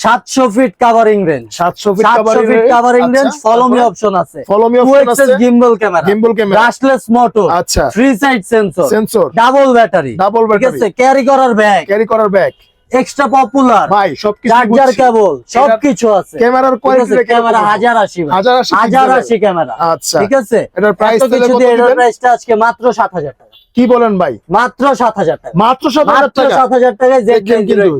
সাতশো feet covering range 700 feet covering range follow me option আছে। Me টু আছে, gimbal camera gimbal camera, brushless motor আচ্ছা, three side sensor sensor, double battery double ঠিক আছে? ক্যারি করার ব্যাগ ক্যারি করার ব্যাগ। এক্সট্রা পপুলার ভাই, সবকিছু চার্জার কেবল সবকিছু আছে। ক্যামেরার আছে? ক্যামেরা হবে? হাজার আশি ভাই। হাজার আশি হাজার pixel। আশি ক্যামেরা। আচ্ছা, ঠিক আছে? এটার কিছু কত দিয়ে এটার প্রাইসটা আজকে মাত্র সাত হাজার টাকা। কি বলেন ভাই? মাত্র সাত হাজার টাকা। মাত্র সাত হাজার টাকা? সাত হাজার টাকায় জেড দেখেন কিন্তু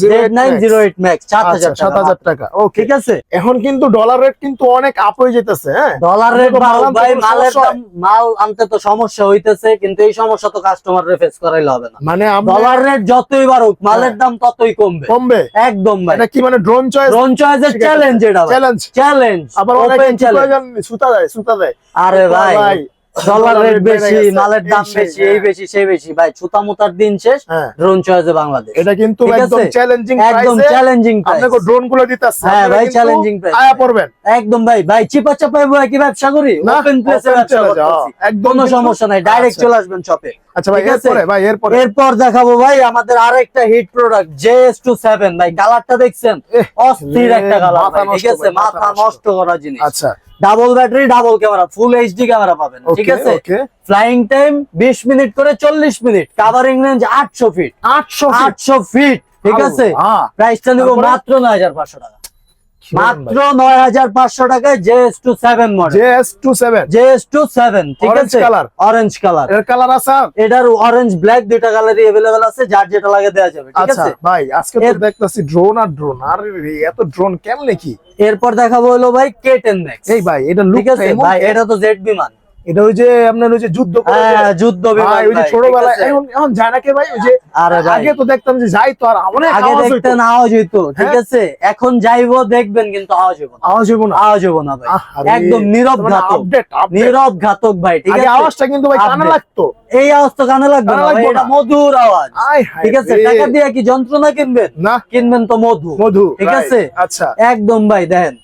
Z nine zero eight max সাত হাজার সাত টাকা হাজার টাকা। ওকে ঠিক আছে? এখন কিন্তু ডলার রেট কিন্তু অনেক আপ হয়ে যেতেছে হ্যাঁ? ডলার রেট মাল আনতে ভাই মালের সমস্যা মাল আনতে তো সমস্যা হইতেছে কিন্তু এই সমস্যা তো কাস্টমার ফেস করাইলে হবে না। মানে ডলার রেট যতই বাড়ুক মালের হ্যাঁ। দাম ততই কমবে। কমবে? একদম ভাই। এটা কি মানে ড্রোন চয়েস ড্রোন চয়েসের। চ্যালেঞ্জ এটা চ্যালেঞ্জ চ্যালেঞ্জ আবার ওপেন চ্যালেঞ্জ সুতা দেয় সুতা দেয়। আরে ভাই। ভাই ডলার রেট বেশি মালের দাম বেশি এই হ্যাঁ। বেশি সেই বেশি। ভাই ছুতা মুতার দিন শেষ হ্যাঁ। ড্রোন চয়েসে বাংলাদেশ। এটা কিন্তু একদম চ্যালেঞ্জিং একদম চ্যালেঞ্জিং আপনাকে ড্রোনগুলো দিতেছে হ্যাঁ, ভাই, আয়া পড়বেন। একদম ভাই ভাই চিপা বই কি ব্যবসা করি? না, ওপেন প্লেসে ব্যবসা করতেছি। একদম কোনো সমস্যা নাই ডাইরেক্ট আচ্ছা। চলে আসবেন শপে আচ্ছা ভাই এরপরে ভাই এরপরে। এরপর দেখাবো ভাই আমাদের আরেকটা hit product JS two seven ভাই কালারটা দেখছেন? অস্থির একটা কালার মাথা ঠিক আছে? মাথা। নষ্ট করা জিনিস। আচ্ছা। Double battery double camera full HD camera পাবেন ঠিক আছে? ফ্লাইং টাইম বিশ মিনিট করে চল্লিশ মিনিট কাভারিং রেঞ্জ আটশো ফিট 800 আটশো ফিট ঠিক আছে? প্রাইসটা নিব মাত্র নয় হাজার পাঁচশো টাকা। মাত্র নয় হাজার পাঁচশো টাকায় JS two seven model JS27 JS two seven. ঠিক আছে? color। অরেঞ্জ কালারের কালার আছে? এটার অরেঞ্জ ব্ল্যাক দুইটা কালারই अवेलेबल আছে যার যেটা লাগে দেওয়া যাবে ঠিক আচ্ছা আছে? ভাই আজকে তো দেখতাছি ড্রোন আর ড্রোন আর এত ড্রোন কেমনে কি? এরপর দেখাবো হলো ভাই কে টেন ম্যাক্স এই ভাই এটা ঠিক লুক আছে ভাই এটা তো জেড বিমান। এটা ওই যে আপনার ওই যে যুদ্ধ হ্যাঁ যুদ্ধ ওই যে ছোটবেলায় এখন এখন যায় না কে ভাই ওই যে আগে তো দেখতাম যে যাই তো আর অনেক আগে আওয়াজ হইতো। দেখতেন আওয়াজ হইতো ঠিক হ্যাঁ। আছে? এখন যাইবো দেখবেন কিন্তু আওয়াজ হইব না। আওয়াজ হইব না। আওয়াজ হইব না ভাই। একদম নীরব মানে ঘাতক। নীরব ঘাতক ভাই ঠিক আছে? আওয়াজটা কিন্তু ভাই কানে লাগতো। এই আওয়াজ তো কানে লাগবে না ভাই এটা মধুর আওয়াজ। ঠিক আছে? টাকা দিয়ে কি যন্ত্রণা কিনবেন? না। কিনবেন তো মধু। মধু ঠিক আছে? আচ্ছা। একদম ভাই দেখেন।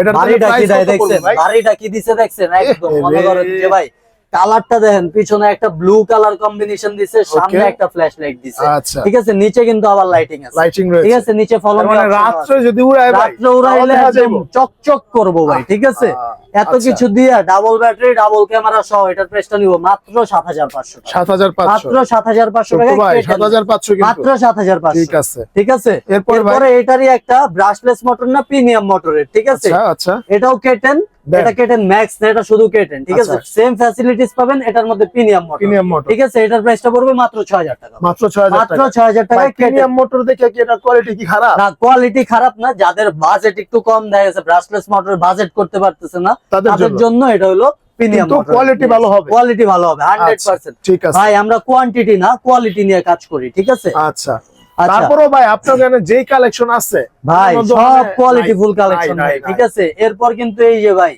এটা বাড়িটা কি দেখছেন বাড়িটা কি দিছে দেখছেন একদম মনে। করেন যে ভাই কালারটা দেখেন পিছনে একটা ব্লু কালার কম্বিনেশন দিছে সামনে একটা ফ্ল্যাশ লাইট দিছে। আচ্ছা। ঠিক আছে নিচে কিন্তু আবার লাইটিং আছে। লাইটিং রয়েছে। ঠিক আছে নিচে ফলো মানে রাত্রে যদি উড়ায় ভাই রাত্রে উড়াইলে একদম চকচক করব ভাই ঠিক আছে? এত আচ্ছা। কিছু দিয়ে ডাবল ব্যাটারি ডাবল ক্যামেরা সহ এটার প্রাইসটা নিব মাত্র সাত হাজার পাঁচশো টাকা। 7500 মাত্র সাত হাজার পাঁচশো ছোট্ট টাকা ভাই 7500 কিন্তু। মাত্র সাত হাজার ঠিক পাঁচশো আছে। ঠিক আছে? এরপরে ভাই? এরপরে এটারই একটা ব্রাশলেস মোটর না প্রিমিয়াম মোটরের ঠিক আছে? আচ্ছা আচ্ছা। এটাও কেটেন। এটা কেটেন ম্যাক্স না এটা শুধু কেটেন ঠিক আছে? আচ্ছা। সেম ফ্যাসিলিটিস পাবেন এটার মধ্যে প্রিমিয়াম মোটর প্রিমিয়াম মোটর ঠিক আছে? এটার প্রাইসটা পড়বে মাত্র ছয় হাজার টাকা। মাত্র 6000 টাকা। ছয় হাজার টাকা প্রিমিয়াম মোটর দেখে কি এটা কোয়ালিটি কি খারাপ? না কোয়ালিটি খারাপ না যাদের বাজেট একটু কম দেখা গেছে ব্রাশলেস মোটর বাজেট করতে পারতেছে না তাদের জন্য। এটা হলো প্রিমিয়াম quality ভালো হবে। কোয়ালিটি ভালো হবে হান্ড্রেড আচ্ছা, পার্সেন্ট ঠিক আছে। ভাই আমরা কোয়ান্টিটি না কোয়ালিটি নিয়ে কাজ করি ঠিক আছে? আচ্ছা আচ্ছা। তারপরেও ভাই আপনার এখানে যেই কালেকশন আছে ভাই সব কোয়ালিটি ফুল কালেকশন ভাই ঠিক আছে? এরপর কিন্তু এই যে ভাই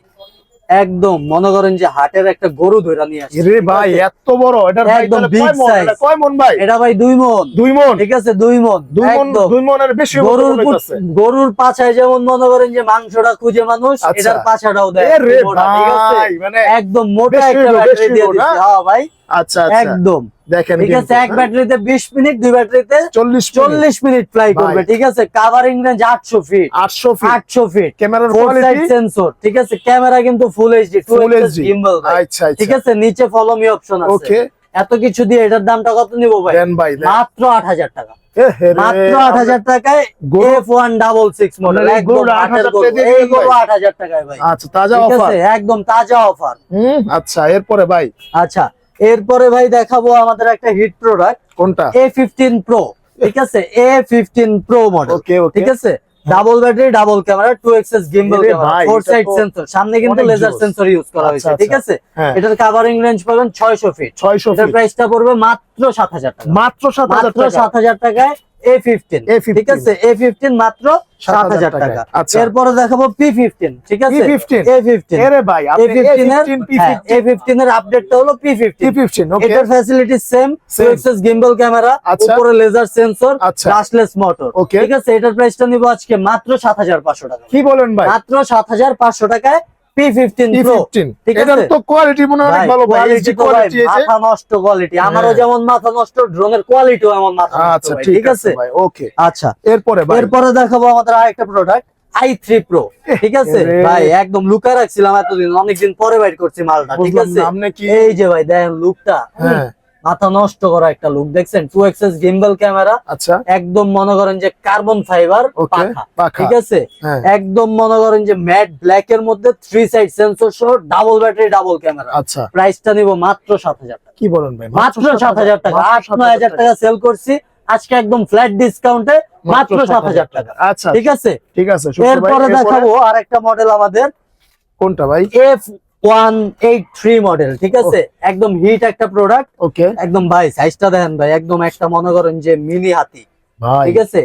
একদম মনে করেন যে হাটের একটা গরু ধরে নিয়ে রে ভাই এত বড় এটা একদম কয় মন? ভাই? এটা ভাই দুই মন। দুই মন? ঠিক আছে দুই মন। দুই মন। দুই মনের বেশি গরুর। গরুর পাছায় যেমন মনে করেন যে মাংসটা খুঁজে মানুষ আচ্ছা। এটার পাছাটাও দেয় রে ভাই মানে একদম মোটা একটা ব্যাটারি দিয়ে দিচ্ছে। হ্যাঁ ভাই। আচ্ছা আচ্ছা। একদম। দেখেন ঠিক আছে এক ব্যাটারিতে বিশ মিনিট দুই ব্যাটারিতে 40 চল্লিশ চল্লিশ মিনিট ফ্লাই করবে ঠিক আছে? কাভারিং রেঞ্জ আটশো ফিট 800 ফিট আটশো ফিট ক্যামেরার কোয়ালিটি সেন্সর ঠিক আছে? ক্যামেরা কিন্তু full HD full HD gimbal আচ্ছা ঠিক আছে? নিচে ফলো মি অপশন আছে। ওকে এত কিছু দিয়ে এটার দামটা কত নিব ভাই? দেন ভাই মাত্র আট হাজার টাকা। এ মাত্র আট হাজার টাকায় গরু- F one double six model একদম 8,000 টাকা দিয়ে এই দিবেন গরু ভাই? আট হাজার টাকায় ভাই। আচ্ছা তাজা অফার একদম তাজা অফার হুম আচ্ছা এরপরে ভাই। আচ্ছা এরপরে ভাই দেখাবো আমাদের একটা হিট প্রোডাক্ট কোনটা? এ ফিফটিন প্রো ঠিক আছে? এ ফিফটিন প্রো মডেল ঠিক আছে? Double battery double camera two axis gimbal four side sensor সামনে কিন্তু লেজার সেন্সর ইউজ করা আচ্ছা, হয়েছে আচ্ছা। ঠিক আছে? হ্যাঁ। এটার কাভারিং রেঞ্জ পাবেন ছয়শো ফিট 600 এটার ফিট প্রাইসটা পড়বে মাত্র সাত হাজার টাকা। মাত্র 7000 মাত্র সাত হাজার টাকায় এ ফিফটিন A15 ঠিক আছে? এ ফিফটিন মাত্র সাত হাজার টাকা। এরপরে দেখাবো পি ফিফটিন ঠিক আছে? এ ফিফটিন এ ফিফটিন এর A15 হ্যাঁ, P15 এ ফিফটিন এর আপডেটটা হলো পি ফিফটিন ওকে এটার ফ্যাসিলিটি সেম. Gimbal camera. উপরে লেজার সেন্সর। ব্রাশলেস মোটর ঠিক আছে? এটার প্রাইসটা নিব আজকে মাত্র সাত হাজার পাঁচশো টাকা। কি বলেন ভাই? মাত্র সাত হাজার পাঁচশো টাকায় পি ফিফটিন প্রো P15 ঠিক এটার আছে? তো কোয়ালিটি অনেক ভাই, ভালো ভাই quality এইচডি তো ভাই কোয়ালিটি আছে মাথা নষ্ট কোয়ালিটি আমারও। যেমন মাথা নষ্ট ড্রোনের কোয়ালিটিও এমন মাথা নষ্ট ঠিক আছে ওকে এরপরে এরপরে দেখাবো আমাদের আরেকটা প্রোডাক্ট আই থ্রি প্রো ঠিক আছে? ভাই একদম লুকা রাখছিলাম এতদিন অনেকদিন পরে বাইট করছি মালটা ঠিক আছে? এই যে ভাই দেখেন লুকটা। হ্যাঁ। মাথা নষ্ট করা একটা লুক দেখছেন? টু এক্সএস গিম্বল ক্যামেরা আচ্ছা। একদম মনে করেন যে কার্বন ফাইবার পাখা। ঠিক আছে? হ্যাঁ। একদম মনে করেন যে ম্যাট ব্ল্যাক এর মধ্যে থ্রি সাইড সেন্সর সহ ডাবল ব্যাটারি ডাবল ক্যামেরা আচ্ছা। প্রাইসটা নিব মাত্র সাত হাজার টাকা। কি বলেন ভাই? মাত্র সাত হাজার টাকা। আট 7,000 নয় হাজার টাকা সেল করছি। আজকে একদম ফ্ল্যাট ডিসকাউন্টে মাত্র সাত হাজার টাকা। আচ্ছা। ঠিক আছে? ঠিক আছে এরপরে এরপরে দেখাবো আরেকটা মডেল আমাদের। কোনটা ভাই? F one eight three model ঠিক আছে? একদম হিট একটা প্রোডাক্ট ওকে। একদম ভাই সাইজটা দেখেন ভাই একদম একটা মনে করেন যে মিনি হাতি ঠিক আছে?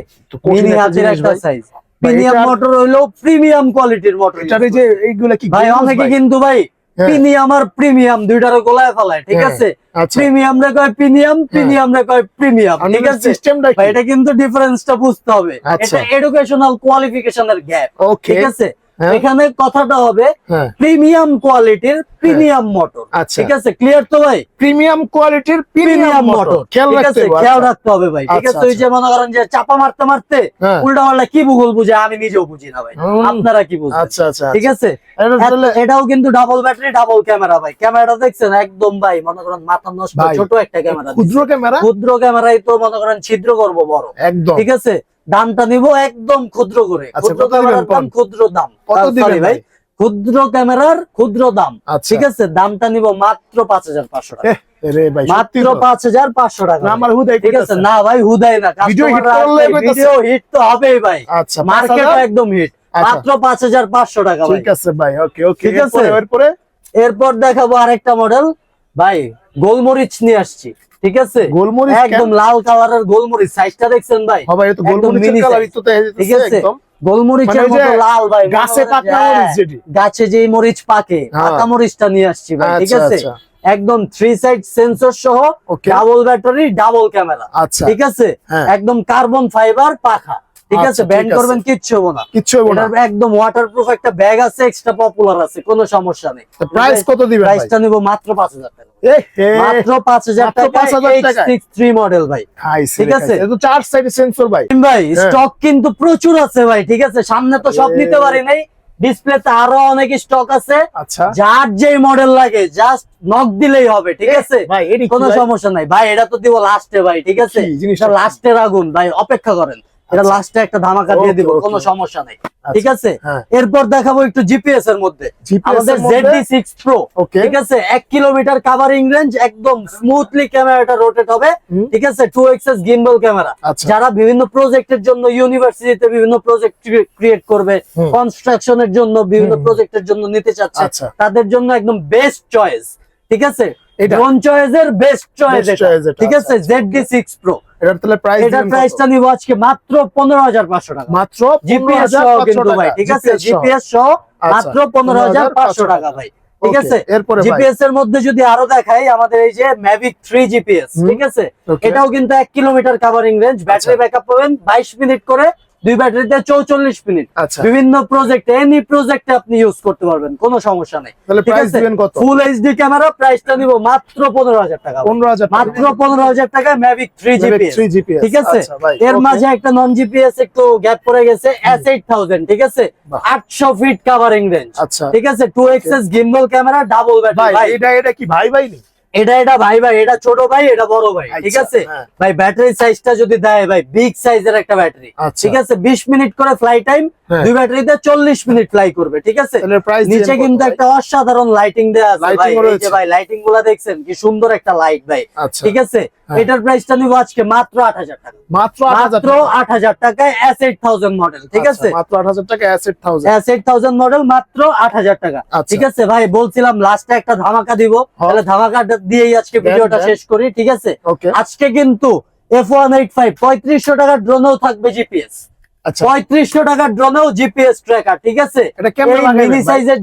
মিনি হাতির একটা সাইজ প্রিমিয়াম মোটর হইল প্রিমিয়াম কোয়ালিটির মোটর যে এইগুলা কি ভাই অনেকে কিন্তু ভাই হ্যাঁ। প্রিমিয়াম আর প্রিমিয়াম দুইটারে গোলায় ফেলায় ঠিক হ্যাঁ, আছে? আচ্ছা। প্রিমিয়াম রে কয় প্রিমিয়াম প্রিমিয়াম রে কয় প্রিমিয়াম ঠিক আছে? সিস্টেমটা ভাই, এটা কিন্তু ডিফারেন্সটা বুঝতে হবে। আচ্ছা। এটা এডুকেশনাল কোয়ালিফিকেশনের গ্যাপ ঠিক আছে? হ্যাঁ। এখানে কথাটা হবে হ্যাঁ। প্রিমিয়াম কোয়ালিটির প্রিমিয়াম মোটর। আচ্ছা। ঠিক আছে? ক্লিয়ার তো ভাই? প্রিমিয়াম কোয়ালিটির প্রিমিয়াম মোটর। ঠিক আছে? খেয়াল আচ্ছা। রাখতে হবে ভাই। ঠিক আচ্ছা, আছে? ওই যে মনে করেন যে চাপা মারতে মারতে হ্যাঁ। উল্টা পাল্টা কি ভূগোল বুঝে? আমি নিজেও বুঝি না ভাই। আপনারা কি বুঝেন আচ্ছা আচ্ছা ঠিক আছে? এটাও কিন্তু ডাবল ব্যাটারি ডাবল ক্যামেরা ভাই। ক্যামেরাটা দেখছেন? একদম ভাই মনে করেন মাথা নষ্ট ছোট একটা ক্যামেরা ক্ষুদ্র ক্যামেরা ক্ষুদ্র ক্যামেরাই তো মনে করেন ছিদ্র করব বড়। একদম। ঠিক আছে? দামটা নিব একদম ক্ষুদ্র করে। আচ্ছা, ক্ষুদ্র ক্যামেরার দাম ক্ষুদ্র দাম। ভাই? ক্ষুদ্র ক্যামেরার ক্ষুদ্র দাম। আচ্ছা। ঠিক আছে? দামটা নিব মাত্র পাঁচ হাজার পাঁচশো টাকা। মাত্র পাঁচ হাজার পাঁচশো টাকা আমার হুদাই ঠিক আছে? না ভাই হুদাই না। ভিডিও হিট তো হবেই ভাই। আচ্ছা মার্কেট একদম হিট। মাত্র পাঁচ হাজার পাঁচশো টাকা ভাই। ঠিক আছে ভাই ওকে ওকে ঠিক আছে? এরপর? দেখাবো আরেকটা মডেল ভাই গোলমরিচ নিয়ে আসছি। ঠিক আছে? গোলমরিচ একদম লাল কালারের গোলমরিচ সাইজটা দেখছেন ভাই? এটা তো গোলমরিচের ঠিক আছে? গোলমরিচের মানে মতো লাল ভাই গাছে পাকা মরিচ যেটি। গাছে যে মরিচ পাকে হ্যাঁ। পাকা মরিচটা নিয়ে আসছি ভাই ঠিক আচ্ছা, আছে? আচ্ছা। একদম থ্রি সাইড সেন্সর সহ ডাবল ব্যাটারি ডাবল ক্যামেরা আচ্ছা। ঠিক আছে? হ্যাঁ। একদম কার্বন ফাইবার পাখা। ঠিক আচ্ছা, আছে? ব্যান্ড করবেন কিচ্ছু হবে না। কিচ্ছু হবে না। একদম ওয়াটারপ্রুফ একটা ব্যাগ আছে এক্সট্রা পপুলার আছে কোনো সমস্যা নেই। প্রাইস কত দিবেন ভাই? প্রাইসটা নিব মাত্র পাঁচ হাজার টাকা। এ হে মাত্র পাঁচ হাজার টাকা 5,000 টাকায়? সিক্স থ্রি মডেল ভাই। ঠিক আছে? খাইছে। এটা তো চার সাইড সেন্সর ভাই। ভাই হ্যাঁ। স্টক কিন্তু প্রচুর আছে ভাই ঠিক আছে? সামনে তো সব। নিতে পারি নাই। ডিসপ্লেতে আরও অনেক স্টক আছে। আচ্ছা। যার যে মডেল লাগে জাস্ট নক দিলেই হবে ঠিক আছে? কোনো সমস্যা নাই। ভাই এটা তো দিব লাস্টে ভাই ঠিক আছে? লাস্টের আগুন। ভাই অপেক্ষা করেন। এটা আচ্ছা। লাস্টে একটা ধামাকা দিয়ে দিব। কোনো সমস্যা নাই। আচ্ছা, ঠিক আছে? হ্যাঁ। এরপর দেখাবো একটু জিপিএস এর মধ্যে। আমাদের এর মধ্যে? জেডি সিক্স প্রো ঠিক আছে? এক কিলোমিটার কাভারিং রেঞ্জ একদম স্মুথলি ক্যামেরাটা রোটেট হবে। ঠিক আছে? টু গিম্বল ক্যামেরা আচ্ছা। যারা বিভিন্ন প্রজেক্টের জন্য ইউনিভার্সিটিতে বিভিন্ন প্রজেক্ট ক্রিয়েট করবে। কনস্ট্রাকশনের জন্য বিভিন্ন। প্রজেক্টের জন্য নিতে চাচ্ছে আচ্ছা। তাদের জন্য একদম বেস্ট চয়েস ঠিক আছে? এটা? ড্রোন চয়েসের বেস্ট চয়েস ঠিক আচ্ছা, আছে জেডডি সিক্স প্রো এটার তাহলে প্রাইস এটার প্রাইসটা নিব আজকে মাত্র পনেরো হাজার পাঁচশো টাকা। মাত্র জিপিএস সহ কিন্তু ভাই ঠিক আছে? জিপিএস সহ। আচ্ছা, মাত্র পনেরো হাজার পাঁচশো টাকা ভাই ঠিক আছে? এরপরে জিপিএস এর মধ্যে যদি আরও দেখাই আমাদের এই যে ম্যাভিক থ্রি জিপিএস ঠিক আছে? এটাও কিন্তু এক kilometre covering range battery. Backup পাবেন বাইশ মিনিট করে দুই ব্যাটারিতে চৌচল্লিশ মিনিট। আচ্ছা। বিভিন্ন প্রজেক্ট এনি প্রজেক্টে আপনি ইউজ করতে পারবেন কোনো সমস্যা নেই। ঠিক আছে? ফুল এইচডি ক্যামেরা প্রাইসটা নিব মাত্র পনেরো হাজার টাকা। পনেরো হাজার মাত্র পনেরো হাজার টাকায় ম্যাভিক থ্রি জিপিএস ঠিক আছে? আচ্ছা, এর মাঝে একটা নন জিপিএস একটু গ্যাপ পড়ে গেছে এস এইট থাউজেন্ড ঠিক আছে? আটশো ফিট কাভারিং রেঞ্জ আচ্ছা। ঠিক আছে? Two axis gimbal camera double battery ভাই এটা এটা কি ভাই ভাই নি এটা এটা ভাই ভাই এটা ছোট ভাই এটা বড় ভাই ঠিক আচ্ছা, আছে হ্যাঁ। ভাই ব্যাটারি সাইজটা যদি দেয় ভাই বিগ সাইজের একটা ব্যাটারি আচ্ছা ঠিক আছে বিশ মিনিট করে ফ্লাই টাইম। দুই ব্যাটারিতে চল্লিশ মিনিট ফ্লাই করবে ঠিক আছে? প্রাইস নিচে কিন্তু একটা অসাধারণ লাইটিং দেওয়া আছে ভাই। এই যে ভাই লাইটিংগুলা দেখছেন কি সুন্দর একটা লাইট ভাই। আচ্ছা। ঠিক আছে? হ্যাঁ। এটার প্রাইসটা নিব আজকে মাত্র আট হাজার টাকা। মাত্র টাকায় মডেল ঠিক আছে? মাত্র আট হাজার টাকা asset thousand S eight thousand model মাত্র আট হাজার টাকা। আচ্ছা। ঠিক আছে ভাই বলছিলাম লাস্টে একটা ধামাকা দিব। তাহলে ধামাকাটা দিয়েই আজকে ভিডিওটা শেষ করি ঠিক আছে? আজকে কিন্তু এফ ওয়ান এইট ফাইভ পঁয়ত্রিশশো টাকার ড্রোনেও থাকবে জিপিএস আচ্ছা পঁয়ত্রিশশো টাকার ড্রোনেও জিপিএস ট্র্যাকার ঠিক আছে? মিনি সাইজের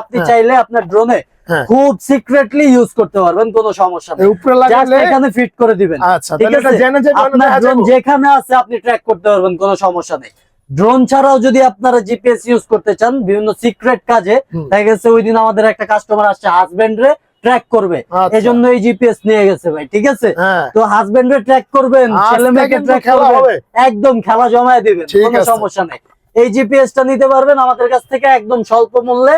আপনি। চাইলে আপনার ড্রোনে হ্যাঁ। খুব সিক্রেটলি ইউজ করতে পারবেন কোনো সমস্যা নেই। উপরে Just এখানে ফিট করে দিবেন। আচ্ছা তাহলে এটা জেনে যে আপনার ড্রোন যেখানে আছে আপনি ট্র্যাক করতে পারবেন কোনো সমস্যা নেই। ড্রোন ছাড়াও যদি আপনারা জিপিএস ইউজ করতে চান বিভিন্ন সিক্রেট কাজে। দেখা গেছে ওই দিন আমাদের একটা কাস্টমার আসছে হাজবেন্ড রে ট্র্যাক করবে। আচ্ছা। এজন্য এই জিপিএস নিয়ে গেছে ভাই ঠিক আছে? হ্যাঁ। তো হাজবেন্ড ট্র্যাক করবেন ছেলে মেয়েকে ট্র্যাক করবেন একদম খেলা জমায় দিবেন কোনো সমস্যা নেই। এই জিপিএস টা নিতে পারবেন আমাদের কাছ থেকে একদম স্বল্প মূল্যে।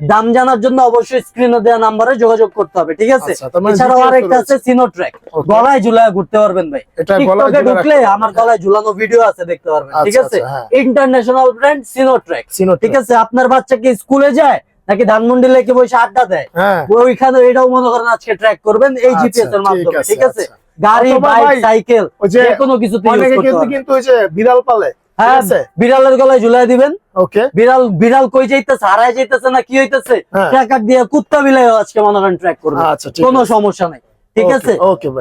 দাম জানার জন্য অবশ্যই স্ক্রিনে দেওয়া নাম্বারে যোগাযোগ করতে হবে ঠিক আছে? আচ্ছা, মানে এছাড়াও আরেকটা। আছে সিনো ট্র্যাক গলায় ঝুলায় ঘুরতে পারবেন ভাই। এটা গলায় টিকটকে ঢুকলে আমার গলায় ঝুলানো ভিডিও আছে দেখতে পারবেন ঠিক আচ্ছা, আছে। International brand Sino track Sino ঠিক আছে? আপনার বাচ্চা কি স্কুলে যায়? নাকি ধানমন্ডি লেকে বসে আড্ডা দেয়? হ্যাঁ। ওইখানে এটাও মনে করেন আজকে ট্র্যাক করবেন এই আচ্ছা, জিপিএস এর মাধ্যমে ঠিক আছে? আচ্ছা। গাড়ি বাইক সাইকেল যে কোনো করতে কিন্তু ওই যে বিড়াল পালে হ্যাঁ বিড়ালের গলায় ঝুলাই দিবেন। ওকে। বিড়াল বিড়াল কই যাইতেছে হারায় যাইতেছে না কি হইতেছে? হ্যাঁ। ট্র্যাকার দিয়ে কুত্তা বিলাই আজকে মনে করেন ট্র্যাক করবে আচ্ছা কোনো সমস্যা নাই। ঠিক আছে?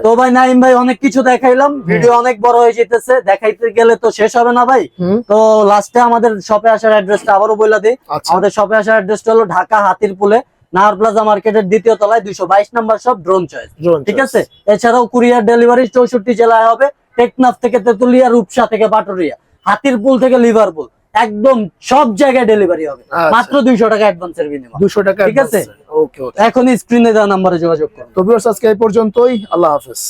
তো ভাই নাইম ভাই অনেক কিছু দেখাইলাম। ভিডিও অনেক বড় হয়ে যেতেছে। দেখাইতে গেলে তো শেষ হবে না ভাই। তো লাস্টে আমাদের শপে আসার অ্যাড্রেসটা আবারও বলে দিই। আচ্ছা। আমাদের শপে আসার অ্যাড্রেসটা হলো ঢাকা হাতিরপুলে নাহার প্লাজা মার্কেটের দ্বিতীয় তলায় দুইশো বাইশ নাম্বার সব ড্রোন চয়েস Drone ঠিক আছে? এছাড়াও কুরিয়ার ডেলিভারি চৌষট্টি জেলায় হবে টেকনাফ থেকে তেতুলিয়া রূপসা থেকে বাটুরিয়া হাতিরপুল থেকে লিভারপুল। একদম সব জায়গায় ডেলিভারি হবে। আচ্ছা। মাত্র দুইশো টাকা অ্যাডভান্সের বিনিময়। দুশো টাকা ঠিক আছে? ওকে এখনই স্ক্রিনে দেওয়া নাম্বারে যোগাযোগ করুন। তো আজকে এই পর্যন্তই। আল্লাহ হাফেজ।